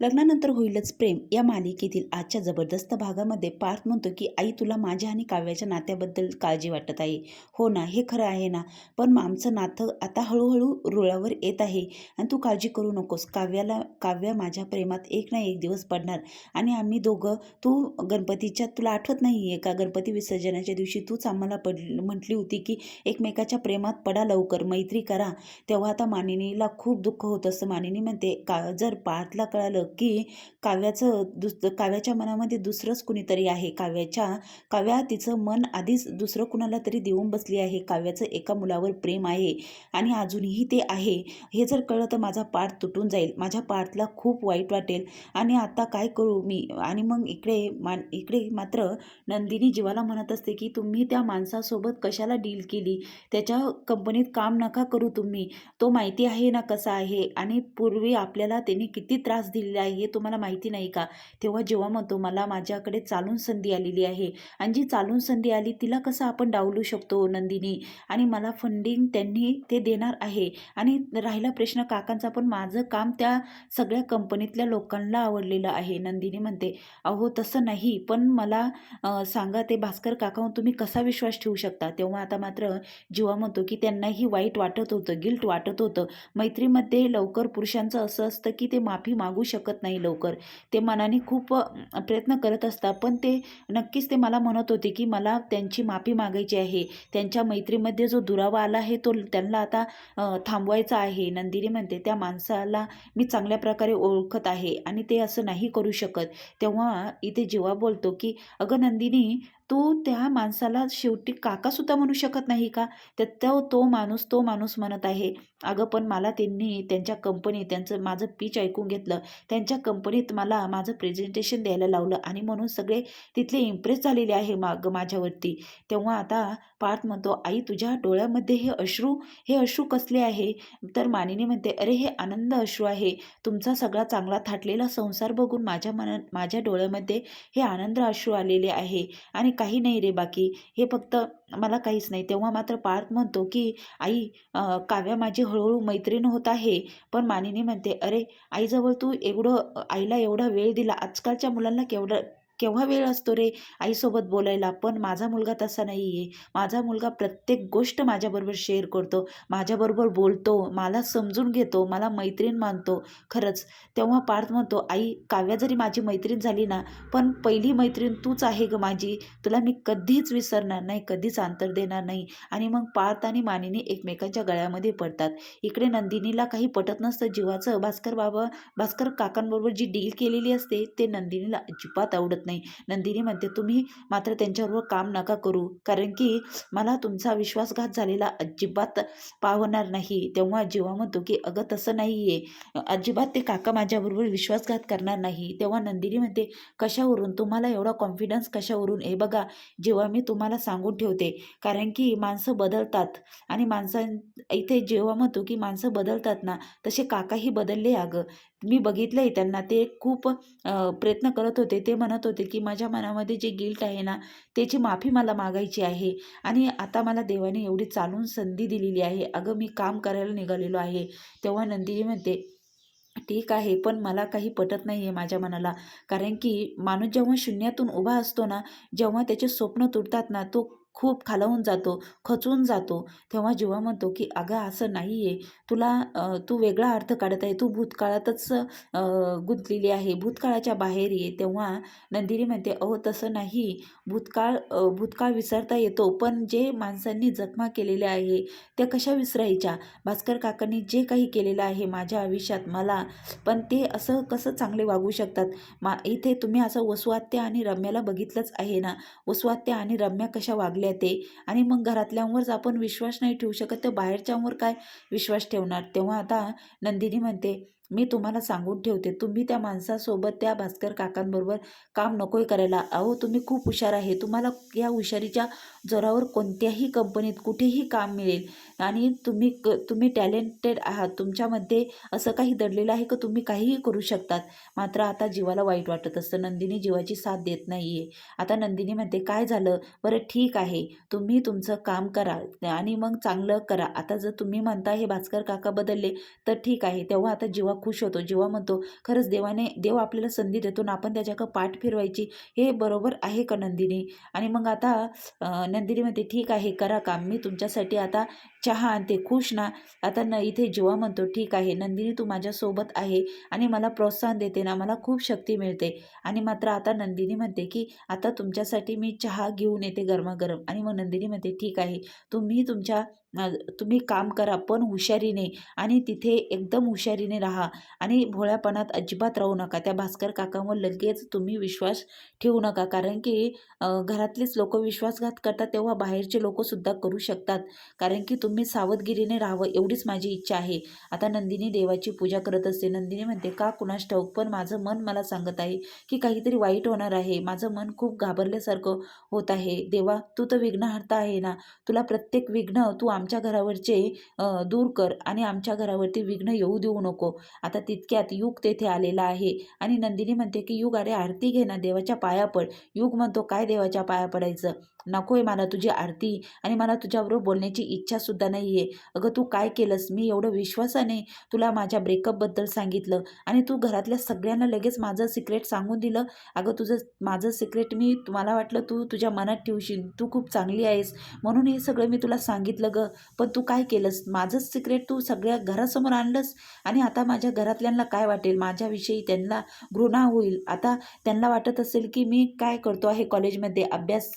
लग्नानंतर होईलच प्रेम. या मालिकेतील आजच्या जबरदस्त भागामध्ये पार्थ म्हणतो की आई तुला माझ्या आणि काव्याच्या नात्याबद्दल काळजी वाटत आहे. हो ना हे खरं आहे ना. पण मग आमचं नातं आता हळूहळू रुळावर येत आहे आणि तू काळजी करू नकोस. काव्याला काव्य माझ्या प्रेमात एक ना एक दिवस पडणार आणि आम्ही दोघं तू गणपतीच्या तुला आठवत नाही आहे का? गणपती विसर्जनाच्या दिवशी तूच आम्हाला पड म्हटली होती की एकमेकाच्या प्रेमात पडा लवकर मैत्री करा. तेव्हा आता मानिनीला खूप दुःख होत असतं मानिनी म्हणते. का जर पार्थला कळालं की काव्याचं दुस काव्याच्या मनामध्ये दुसरंच कुणीतरी आहे. काव्याच्या काव्या तिचं मन आधीच दुसरं कुणाला तरी देऊन बसली आहे. काव्याचं एका मुलावर प्रेम आहे आणि अजूनही ते आहे. हे जर कळलं तर माझा पाठ तुटून जाईल. माझ्या पार्थला खूप वाईट वाटेल. आणि आता काय करू मी? आणि मग इकडे मा इकडे मात्र नंदिनी जीवाला म्हणत असते की तुम्ही त्या माणसासोबत कशाला डील केली? त्याच्या कंपनीत काम नका करू तुम्ही. तो माहिती आहे ना कसा आहे? आणि पूर्वी आपल्याला त्याने किती त्रास दिलेला आहे हे तुम्हाला माहिती नाही का? तेव्हा जेव्हा म्हणतो मला माझ्याकडे चालून संधी आलेली आहे. आणि जी चालून संधी आली तिला कसं आपण डावलू शकतो नंदिनी? आणि मला फंडिंग त्यांनी ते देणार आहे. आणि राहिला प्रश्न काकांचा पण माझं काम त्या सगळ्या कंपनीतल्या लोकांना आवडलेलं आहे. नंदिनी म्हणते अहो तसं नाही पण मला सांगा ते भास्कर काकाहून तुम्ही कसा विश्वास ठेवू शकता? तेव्हा आता मात्र जीवा म्हणतो की त्यांनाही वाईट वाटत होतं गिल्ट वाटत होतं. मैत्रीमध्ये लवकर पुरुषांचं असं असतं की ते माफी मागू शकत नाही लवकर. ते मनाने खूप प्रयत्न करत असतात. पण ते नक्कीच ते मला म्हणत होते की मला त्यांची माफी मागायची आहे. त्यांच्या मैत्रीमध्ये जो दुरावा आला आहे तो त्यांना आता थांबवायचा आहे. नंदिनी म्हणते त्या माणसाला मी चांगल्या प्रकारे ओळखत आहे आणि ते असं नाही करू शकत. तेव्हा इथे जेव्हा बोलतो की अगं नंदिनी तू त्या माणसाला शेवटी काकासुद्धा म्हणू शकत नाही का? तर तो तो माणूस तो माणूस म्हणत आहे अगं पण मला त्यांनी त्यांच्या कंपनीत त्यांचं माझं पीच ऐकून घेतलं. त्यांच्या कंपनीत मला माझं प्रेझेंटेशन द्यायला लावलं आणि म्हणून सगळे तिथले इम्प्रेस झालेले आहे माग माझ्यावरती. तेव्हा आता पार्थ म्हणतो आई तुझ्या डोळ्यामध्ये हे अश्रू हे अश्रू कसले आहे? तर मानिनी म्हणते अरे हे आनंद अश्रू आहे. तुमचा सगळा चांगला थाटलेला संसार बघून माझ्या मना माझ्या डोळ्यामध्ये हे आनंद अश्रू आलेले आहे. आणि काही नाही रे बाकी. हे फक्त मला काहीच नाही. तेव्हा मात्र पार्थ म्हणतो की आई काव्या माझी हळूहळू मैत्रीण होत आहे. पण मानिनी म्हणते अरे आईजवळ तू एवढं आईला एवढा वेळ दिला. आजकालच्या मुलांना केवढं केव्हा वेळ असतो रे आईसोबत बोलायला? पण माझा मुलगा तसा नाही आहे माझा मुलगा प्रत्येक गोष्ट माझ्याबरोबर शेअर करतो. माझ्याबरोबर बोलतो. मला समजून घेतो. मला मैत्रीण मानतो. खरंच तेव्हा पार्थ म्हणतो आई काव्या जरी माझी मैत्रीण झाली ना पण पहिली मैत्रीण तूच आहे ग माझी. तुला मी कधीच विसरणार नाही कधीच अंतर देणार नाही. आणि मग पार्थ आणि मानिनी एकमेकांच्या गळ्यामध्ये पडतात. इकडे नंदिनीला काही पटत नसतं जीवाचं. भास्कर बाबा भास्कर काकांबरोबर जी डील केलेली असते ते नंदिनीला अजिबात आवडत नाही. नंदिनी म्हणते तुम्ही मात्र त्यांच्याबरोबर काम नका करू. कारण की मला तुमचा विश्वासघात झालेला अजिबात पावणार नाही. तेव्हा जीवा म्हणतो की अगं तसं नाही आहे अजिबात ते काका माझ्याबरोबर विश्वासघात करणार नाही. तेव्हा नंदिनी म्हणते कशावरून? तुम्हाला एवढा कॉन्फिडन्स कशावरून? हे बघा जेव्हा मी तुम्हाला सांगून ठेवते कारण की माणसं बदलतात. आणि माणसां इथे जेव्हा म्हणतो की माणसं बदलतात ना तसे काकाही बदलले अगं. मी बघितलं आहे त्यांना. ते खूप प्रयत्न करत होते. ते म्हणत होते की माझ्या मनामध्ये जे गिल्ट आहे ना त्याची माफी मला मागायची आहे. आणि आता मला देवाने एवढी चालून संधी दिलेली आहे. अगं मी काम करायला निघालेलो आहे. तेव्हा नंदिनी म्हणते ठीक आहे पण मला काही पटत नाही आहे माझ्या मनाला. कारण की माणूस जेव्हा शून्यातून उभा असतो ना जेव्हा त्याचे स्वप्न तुटतात ना तो खूप खालावून जातो खचून जातो. तेव्हा जेव्हा म्हणतो की अगं असं नाही आहे तुला तू वेगळा अर्थ काढत आहे. तू भूतकाळातच गुंतलेली आहे. भूतकाळाच्या बाहेर ये. तेव्हा नंदिनी म्हणते अहो तसं नाही. भूतकाळ भूतकाळ विसरता येतो. पण जे माणसांनी जखमा केलेल्या आहे त्या कशा विसरायच्या? भास्कर काकांनी जे काही केलेलं आहे माझ्या आयुष्यात मला. पण ते असं कसं चांगले वागू शकतात? मा इथे तुम्ही असं वसुवात्य आणि रम्याला बघितलंच आहे ना? वसुवात्य आणि रम्या कशा वागल्या? ते. आणि मग घरातल्यांवरच आपण विश्वास नाही ठेवू शकत तर बाहेरच्यांवर काय विश्वास ठेवणार? तेव्हा आता नंदिनी म्हणते मी तुम्हाला सांगून ठेवते तुम्ही त्या माणसासोबत त्या भास्कर काकांबरोबर काम नकोय करायला. अहो तुम्ही खूप हुशार आहे. तुम्हाला या हुशारीच्या जोरावर कोणत्याही कंपनीत कुठेही काम मिळेल. आणि तुम्ही क तुम्ही टॅलेंटेड आहात. तुमच्यामध्ये असं काही दडलेलं आहे का? तुम्ही काहीही करू शकतात. मात्र आता जीवाला वाईट वाटत असतं. नंदिनी जीवाची साथ देत नाही आहे आता नंदिनी म्हणते काय झालं? बरं ठीक आहे. तुम्ही तुमचं काम करा आणि मग चांगलं करा. आता जर तुम्ही म्हणता हे भास्कर काका बदलले तर ठीक आहे. तेव्हा आता जीवा खुश होतो. जीवा म्हणतो खरंच देवाने देव आपल्याला संधी देतो. ना आपण त्याच्याकडं पाठ फिरवायची. हे बरोबर आहे का नंदिनी? आणि मग आता नंदिनी म्हणते ठीक आहे करा काम. मी तुमच्यासाठी आता चहा आणते. खुश ना. आता न इथे जेव्हा म्हणतो ठीक आहे नंदिनी तू माझ्यासोबत आहे आणि मला प्रोत्साहन देते ना. मला खूप शक्ती मिळते. आणि मात्र आता नंदिनी म्हणते की आता तुमच्यासाठी मी चहा घेऊन येते गरमागरम. आणि मग नंदिनी म्हणते ठीक आहे. तुम्ही तुमच्या तुम्ही काम करा पण हुशारीने आणि तिथे एकदम हुशारीने राहा आणि भोळ्यापणात अजिबात राहू नका. त्या भास्कर काकांवर लगेच तुम्ही विश्वास ठेवू नका. कारण की घरातलेच लोक विश्वासघात करतात तेव्हा बाहेरचे लोकसुद्धा करू शकतात. कारण की तुम्ही सावधगिरीने राहावं एवढीच माझी इच्छा आहे. आता नंदिनी देवाची पूजा करत असते. नंदिनी म्हणते का कुणास ठाऊक पण माझं मन मला सांगत आहे की काहीतरी वाईट होणार आहे. माझं मन खूप घाबरल्यासारखं होत आहे. देवा तू तर विघ्नहर्ता आहे ना. तुला प्रत्येक विघ्न तू आमच्या घरावरचे दूर कर आणि आमच्या घरावरती विघ्न येऊ देऊ नको. आता तितक्यात युग तेथे आलेला आहे आणि नंदिनी म्हणते की युग अरे आरती घे ना देवाच्या पाया पड. युग म्हणतो काय देवाच्या पाया पडायचं? नको आहे मला तुझी आरती आणि मला तुझ्याबरोबर बोलण्याची इच्छासुद्धा नाही आहे अगं तू काय केलंस? मी एवढं विश्वासाने तुला माझ्या ब्रेकअपबद्दल सांगितलं आणि तू घरातल्या सगळ्यांना लगेच माझं सिक्रेट सांगून दिलं. अगं तुझं माझं सिक्रेट मी मला वाटलं तू तुझ्या मनात ठेवशील. तू खूप चांगली आहेस. म्हणून हे सगळं मी तुला सांगितलं गं. पण तू काय केलंस? माझंच सिक्रेट तू सगळ्या घरासमोर आणलंस. आणि आता माझ्या घरातल्यांना काय वाटेल? माझ्याविषयी त्यांना घृणा होईल. आता त्यांना वाटत असेल की मी काय करतो आहे कॉलेजमध्ये? अभ्यास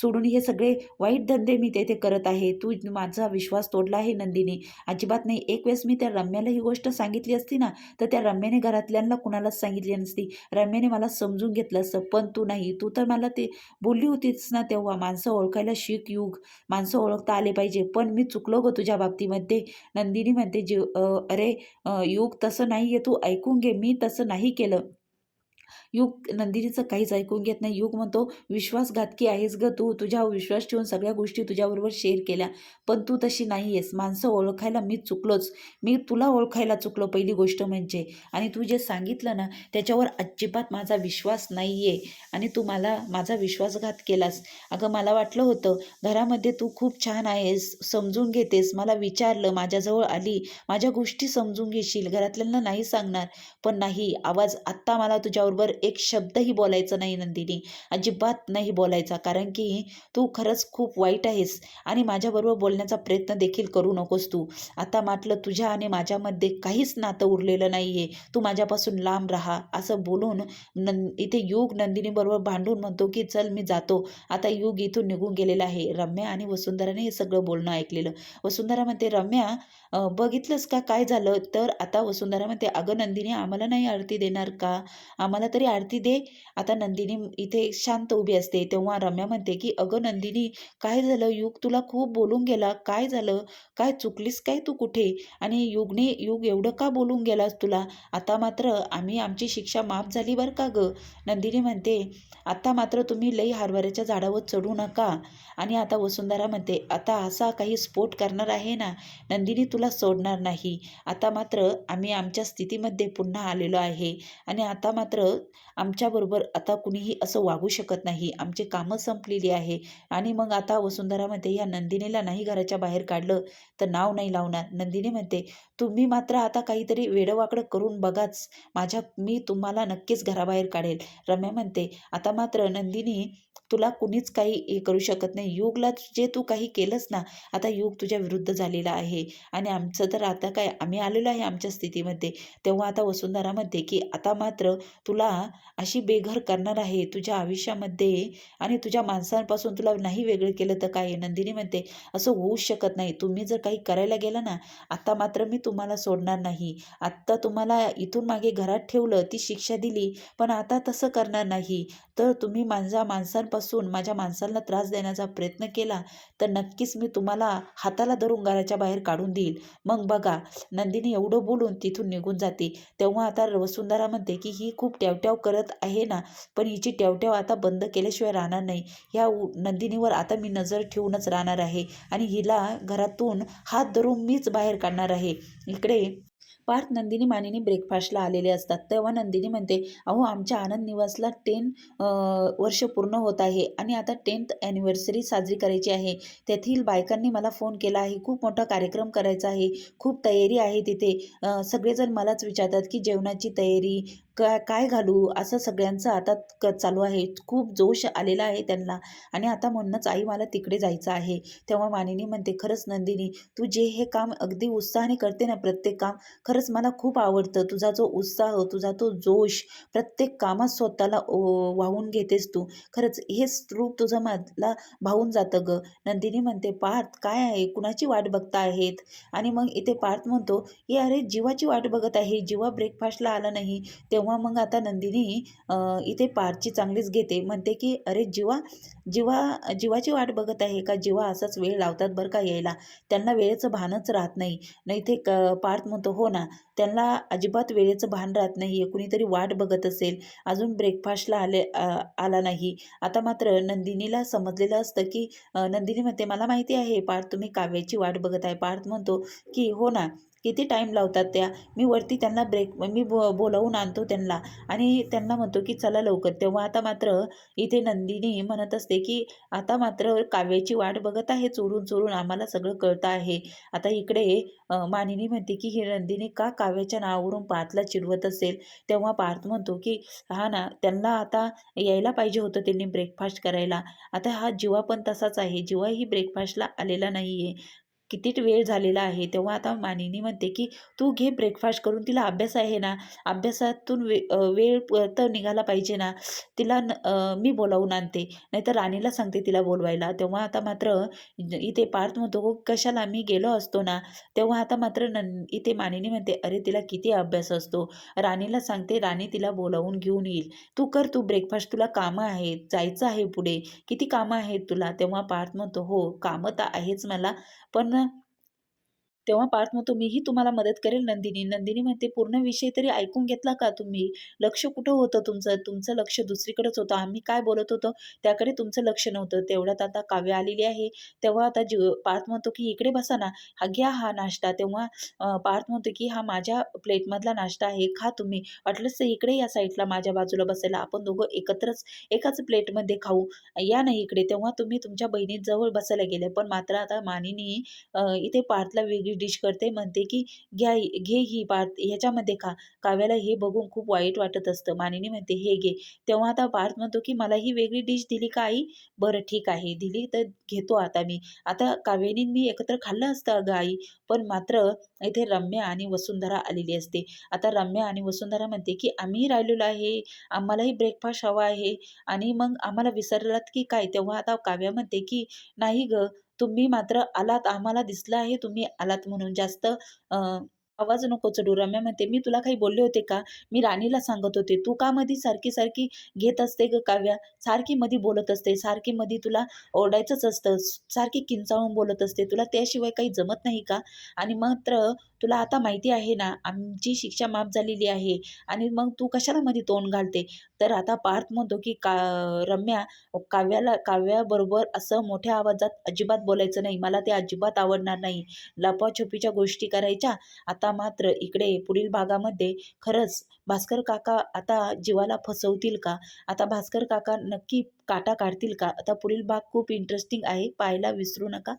सोडून हे सगळे वाईट धंदे मी तेथे करत आहे. तू माझा विश्वास तोडला आहे नंदिनी. अजिबात नाही. एक वेळेस मी त्या रम्याला ही गोष्ट सांगितली असती ना तर त्या रम्याने घरातल्यांना कुणालाच सांगितली नसती. रम्याने मला समजून घेतलं असतं पण तू नाही. तू तर मला ते बोलली होतीच ना तेव्हा. माणसं ओळखायला शिक युग. माणसं ओळखता आले पाहिजे. पण मी चुकलो गं तुझ्या बाबतीमध्ये. नंदिनी म्हणते जीव अरे युग तसं नाही आहे तू ऐकून घे. मी तसं नाही केलं. युग नंदिनीचं काहीच ऐकून घेत नाही. युग म्हणतो विश्वासघातकी आहेस ग तू. तुझ्या विश्वास ठेवून सगळ्या गोष्टी तुझ्याबरोबर शेअर केल्या. पण तू तशी नाही आहेस माणसं ओळखायला मी चुकलोच. मी तुला ओळखायला चुकलो पहिली गोष्ट म्हणजे. आणि तू जे सांगितलं ना त्याच्यावर अजिबात माझा विश्वास नाही आहे आणि तू मला माझा विश्वासघात केलास. अगं मला वाटलं होतं घरामध्ये तू खूप छान आहेस समजून घेतेस. मला विचारलं माझ्याजवळ आली. माझ्या गोष्टी समजून घेशील. घरातल्यांना नाही सांगणार. पण नाही आवाज आत्ता मला तुझ्याबरोबर एक शब्दही बोलायचं नाही नंदिनी. अजिबात नाही बोलायचा कारण की तू खरंच खूप वाईट आहेस आणि माझ्याबरोबर बोलण्याचा प्रयत्न देखील करू नकोस तू. आता म्हटलं तुझ्या आणि माझ्यामध्ये काहीच नातं उरलेलं नाही आहे तू माझ्यापासून लांब राहा असं बोलून नं इथे युग नंदिनीबरोबर भांडून म्हणतो की चल मी जातो. आता युग इथून निघून गेलेला आहे. रम्या आणि वसुंधराने हे सगळं बोलणं ऐकलेलं. वसुंधरा म्हणते रम्या बघितलंस का? काय झालं? तर आता वसुंधरा म्हणते अगं नंदिनी आम्हाला नाही आरती देणार का? आम्हाला तरी आरती दे. आता नंदिनी इथे शांत उभी असते. तेव्हा रम्या म्हणते की अगं नंदिनी काय झालं? युग तुला खूप बोलून गेला. काय झालं? काय चुकलीस काय तू कुठे? आणि युगने युग एवढं का बोलून गेलास तुला? आता मात्र आम्ही आमची शिक्षा माफ झाली बरं का गं? नंदिनी म्हणते आता मात्र तुम्ही लई हरभऱ्याच्या झाडावर चढू नका. आणि आता वसुंधरा म्हणते आता असा काही स्फोट करणार आहे ना? नंदिनी तुला सोडणार नाही. आता मात्र आम्ही आमच्या स्थितीमध्ये पुन्हा आलेलो आहे. आणि आता मात्र आमच्याबरोबर आता कुणीही असं वागू शकत नाही. आमची कामं संपलेली आहे. आणि मग आता वसुंधरा म्हणते या नंदिनीला नाही घराच्या बाहेर काढलं तर नाव नाही लावणार. नंदिनी म्हणते तुम्ही मात्र आता काहीतरी वेडवाकडं करून बघाच. माझ्या मी तुम्हाला नक्कीच घराबाहेर काढेल. रम्या म्हणते आता मात्र नंदिनी तुला कुणीच काही हे करू शकत नाही. युगला जे तू काही केलंस ना आता युग तुझ्या विरुद्ध झालेला आहे. आणि आमचं तर आता काय आम्ही आलेलो आहे आमच्या स्थितीमध्ये. तेव्हा आता वसुंधरा म्हणते की आता मात्र तुला अशी बेघर करणार आहे तुझ्या आयुष्यामध्ये आणि तुझ्या माणसांपासून तुला नाही वेगळं केलं तर काय? नंदिनी म्हणते असं होऊ शकत नाही. तुम्ही जर काही करायला गेला ना आत्ता मात्र मी तुम्हाला सोडणार नाही. आत्ता तुम्हाला इथून मागे घरात ठेवलं ती शिक्षा दिली पण आता तसं करणार नाही. तर तुम्ही माझ्या माणसांपासून माझ्या माणसांना त्रास देण्याचा प्रयत्न केला तर नक्कीच मी तुम्हाला हाताला धरून घराच्या बाहेर काढून देईल. मग बघा. नंदिनी एवढं बोलून तिथून निघून जाते. तेव्हा आता वसुंधरा म्हणते की ही खूप ट्यावट्याव करत आहे ना? पण हिची टेवटेव आता बंद केल्याशिवाय राहणार नाही. ह्या उ- नंदिनीवर आता मी नजर ठेवूनच राहणार आहे. आणि हिला घरातून हात धरून मीच बाहेर काढणार आहे. इकडे पार्थ नंदिनी मानिनी ब्रेकफास्टला आलेले असतात. तेव्हा नंदिनी म्हणते अहो आमच्या आनंद निवासला टेन वर्ष पूर्ण होत आहे आणि आता टेन्थ ॲनिव्हर्सरी साजरी करायची आहे. तेथील बायकांनी मला फोन केला आहे. खूप मोठा कार्यक्रम करायचा आहे. खूप तयारी आहे तिथे. सगळेजण मलाच विचारतात की जेवणाची तयारी काय काय घालू? असं सगळ्यांचं आता क चालू आहे. खूप जोश आलेला आहे त्यांना. आणि आता म्हणूनच आई मला तिकडे जायचं आहे. तेव्हा मानिनी म्हणते खरंच नंदिनी तू जे हे काम अगदी उत्साहाने करते ना प्रत्येक काम खरंच मला खूप आवडतं. तुझा जो उत्साह तुझा तो जोश प्रत्येक कामात स्वतःला ओ- वाहून घेतेस तू. खरंच हेच रूप तुझं मला भावून जातं ग. नंदिनी म्हणते पार्थ काय आहे? कुणाची वाट बघता आहेत आणि मग इथे पार्थ म्हणतो की अरे जीवाची वाट बघत आहे. जीवा ब्रेकफास्टला आला नाही तेव्हा मग आता नंदिनी इथे पारची चांगलीच घेते. म्हणते की अरे जीवा जीवा जीवाची वाट बघत आहे का? जीवा असाच वेळ लावतात बरं का यायला. त्यांना वेळेचं भानच राहत नाही. नाही ते क पार्थ म्हणतो हो ना त्यांना अजिबात वेळेचं भान राहत नाही. आहे कुणीतरी वाट बघत असेल. अजून ब्रेकफास्टला आले आला नाही. आता मात्र नंदिनीला समजलेलं असतं की नंदिनी म्हणते मला माहिती आहे पार्थ तुम्ही काव्याची वाट बघत आहे. पार्थ म्हणतो की हो ना किती टाईम लावतात त्या? मी वरती त्यांना ब्रेक मी बो बोलावून आणतो त्यांना. आणि त्यांना म्हणतो की चला लवकर. तेव्हा आता मात्र इथे नंदिनी म्हणत असते की आता मात्र काव्याची वाट बघत आहे चोरून चोरून. आम्हाला सगळं कळतं आहे. आता इकडे मानिनी म्हणते की ही नंदिनी का काव्याच्या नावावरून पार्थला चिडवत असेल? तेव्हा पार्थ म्हणतो की हा ना त्यांना आता यायला पाहिजे होतं त्यांनी ब्रेकफास्ट करायला. आता हा जीवा पण तसाच आहे. जीवाही ब्रेकफास्टला आलेला नाही आहे किती वेळ झालेला आहे तेव्हा आता मानिनी म्हणते की तू घे ब्रेकफास्ट करून तिला अभ्यास आहे ना अभ्यासातून वे वेळ तर निघाला पाहिजे ना तिला न- मी बोलावून आणते. नाहीतर राणीला सांगते तिला बोलवायला. तेव्हा आता मात्र इथे पार्थ म्हणतो "हो, कशाला मी गेलो असतो ना? तेव्हा आता मात्र न इथे मानिनी म्हणते अरे तिला किती अभ्यास असतो. राणीला सांगते राणी तिला बोलावून घेऊन येईल. तू कर तू ब्रेकफास्ट तुला कामं आहेत जायचं आहे पुढे. किती कामं आहेत तुला? तेव्हा पार्थ म्हणतो हो कामं तर आहेच मला पण तेव्हा पार्थ म्हणतो मीही तुम्हाला मदत करेल नंदिनी. नंदिनी म्हणते पूर्ण विषय तरी ऐकून घेतला का तुम्ही? लक्ष कुठं होतं तुमचं? तुमचं लक्ष दुसरीकडेच होतं. आम्ही काय बोलत होतो? त्याकडे तुमचं लक्ष नव्हतं. तेवढ्यात आता काव्य आलेली आहे. तेव्हा आता जीव पार्थ म्हणतो की इकडे बसा ना. हा घ्या हा नाश्ता. तेव्हा पार्थ म्हणतो की हा माझ्या प्लेटमधला नाश्ता आहे. खा तुम्ही. वाटलंच तर इकडे या साईडला माझ्या बाजूला बसायला. आपण दोघं एकत्रच एकाच प्लेटमध्ये खाऊ. या नाही इकडे. तेव्हा तुम्ही तुमच्या बहिणीजवळ बसायला गेले. पण मात्र आता मानिनी इथे पार्थला वेगळी डिश करते म्हणते की घ्या घे ही पार्थ ह्याच्यामध्ये खा. काव्याला हे बघून खूप वाईट वाटत असतं. मानिनी म्हणते हे घे. तेव्हा आता पार्थ म्हणतो की मला ही वेगळी डिश दिली का आई? बरं ठीक आहे. दिली तर घेतो आता मी. आता काव्यानी मी एकत्र खाल्लं असतं अगं आई पण मात्र इथे रम्या आणि वसुंधरा आलेली असते. आता रम्या आणि वसुंधरा म्हणते की आम्ही राहिलेलो आहे. आम्हालाही ब्रेकफास्ट हवा आहे. आणि मग आम्हाला विसरलात की काय? तेव्हा आता काव्या म्हणते की नाही ग. तुम्ही मात्र आलात आम्हाला दिसलं आहे तुम्ही आलात म्हणून. जास्त आवाज नको चढू रम्या म्हणते मी तुला काही बोलले होते का? मी राणीला सांगत होते. तू का मधी सारखी सारखी घेत असते ग काव्या? सारखी मधी बोलत असते. सारखी मधी तुला ओरडायचंच असतं. सारखी किंचाळून बोलत असते. तुला त्याशिवाय काही जमत नाही का? आणि मात्र तुला आता माहिती आहे ना आमची शिक्षा माफ झालेली आहे. आणि मग तू कशाला मध्ये तोंड घालते? तर आता पार्थ म्हणतो की का रम्या काव्याला काव्याबरोबर असं मोठ्या आवाजात अजिबात बोलायचं नाही. मला ते अजिबात आवडणार नाही. लपाछपीच्या गोष्टी करायच्या. आता आता मात्र इकडे पुढील भागामध्ये खरंच भास्कर काका आता जीवाला फसवतील का? आता भास्कर काका नक्की काटा काढतील का? आता पुढील भाग खूप इंटरेस्टिंग आहे पाहायला विसरू नका.